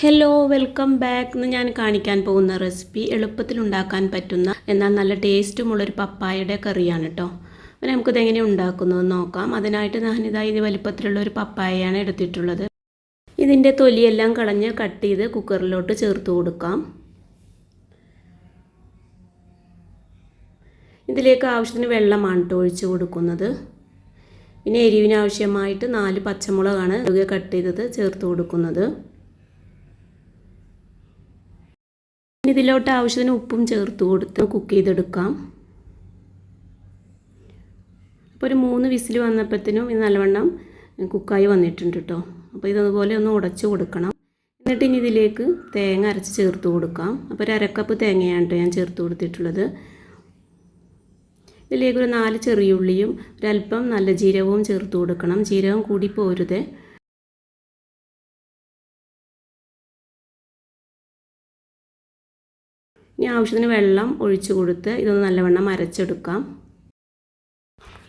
Hello welcome back ഇന്ന് ഞാൻ കാണിക്കാൻ പോകുന്ന റെസിപ്പി എളുപ്പത്തിൽ ഉണ്ടാക്കാൻ പറ്റുന്ന എന്നാൽ നല്ല ടേസ്റ്റുമുള്ളൊരു പപ്പായയുടെ കറിയാണ് കേട്ടോ അപ്പം നമുക്കിത് എങ്ങനെ ഉണ്ടാക്കുന്നത് നോക്കാം. അതിനായിട്ട് ഞാനിതാ ഇത് വലിപ്പത്തിലുള്ള ഒരു പപ്പായയാണ് എടുത്തിട്ടുള്ളത്. ഇതിന്റെ തൊലിയെല്ലാം കളഞ്ഞ് കട്ട് ചെയ്ത് കുക്കറിലോട്ട് ചേർത്ത് കൊടുക്കാം. ഇതിലേക്ക് ആവശ്യത്തിന് വെള്ളമാണ് ഒഴിച്ച് കൊടുക്കുന്നത്. പിന്നെ എരിവിനാവശ്യമായിട്ട് നാല് പച്ചമുളകാണ് കട്ട് ചെയ്തത് ചേർത്ത് കൊടുക്കുന്നത്. ഇതിലോട്ട് ആവശ്യത്തിന് ഉപ്പും ചേർത്ത് കൊടുത്ത് കുക്ക് ചെയ്തെടുക്കാം. അപ്പോൾ ഒരു മൂന്ന് വിസിൽ വന്നപ്പോഴത്തേനും ഇത് നല്ലവണ്ണം കുക്കായി വന്നിട്ടുണ്ട് കേട്ടോ അപ്പോൾ ഇതുപോലെ ഒന്ന് ഉടച്ച് കൊടുക്കണം. എന്നിട്ട് ഇനി ഇതിലേക്ക് തേങ്ങ അരച്ച് ചേർത്ത് കൊടുക്കാം. അപ്പോൾ ഒരു അരക്കപ്പ് തേങ്ങയാണ് കേട്ടോ ഞാൻ ചേർത്ത് കൊടുത്തിട്ടുള്ളത്. ഇതിലേക്ക് ഒരു നാല് ചെറിയുള്ളിയും ഒരല്പം നല്ല ജീരകവും ചേർത്ത് കൊടുക്കണം. ജീരകം കൂടി പോരുതേ. ഇനി ആവശ്യത്തിന് വെള്ളം ഒഴിച്ചു കൊടുത്ത് ഇതൊന്ന് നല്ലവണ്ണം അരച്ചെടുക്കാം.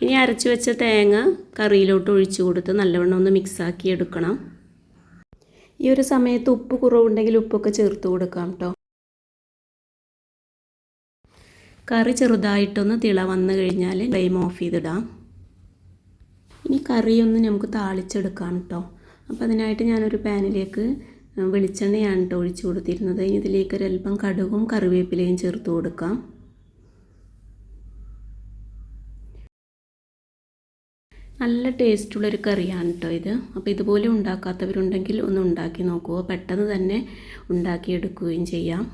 ഇനി അരച്ച് വെച്ച തേങ്ങ കറിയിലോട്ട് ഒഴിച്ചു കൊടുത്ത് നല്ലവണ്ണം ഒന്ന് മിക്സാക്കി എടുക്കണം. ഈ ഒരു സമയത്ത് ഉപ്പ് കുറവുണ്ടെങ്കിൽ ഉപ്പൊക്കെ ചേർത്ത് കൊടുക്കാം കേട്ടോ കറി ചെറുതായിട്ടൊന്ന് തിള വന്നു കഴിഞ്ഞാൽ ഫ്ലെയിം ഓഫ് ചെയ്തിടാം. ഇനി കറിയൊന്ന് നമുക്ക് താളിച്ചെടുക്കാം കേട്ടോ അപ്പോൾ അതിനായിട്ട് ഞാനൊരു പാനിലേക്ക് വെളിച്ചെണ്ണയാണ് കേട്ടോ ഒഴിച്ചു കൊടുത്തിരുന്നത്. ഇനി ഇതിലേക്ക് ഒരല്പം കടുകും കറിവേപ്പിലയും ചേർത്ത് കൊടുക്കാം. നല്ല ടേസ്റ്റുള്ളൊരു കറിയാണ് കേട്ടോ ഇത്. അപ്പോൾ ഇതുപോലെ ഉണ്ടാക്കാത്തവരുണ്ടെങ്കിൽ ഒന്ന് ഉണ്ടാക്കി നോക്കുക. പെട്ടെന്ന് തന്നെ ഉണ്ടാക്കിയെടുക്കുകയും ചെയ്യാം.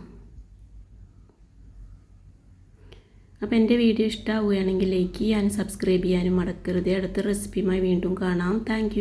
അപ്പോൾ എന്റെ വീഡിയോ ഇഷ്ടമാവുകയാണെങ്കിൽ ലൈക്ക് ചെയ്യാനും സബ്സ്ക്രൈബ് ചെയ്യാനും മറക്കരുത്. അടുത്ത റെസിപ്പിയുമായി വീണ്ടും കാണാം. താങ്ക്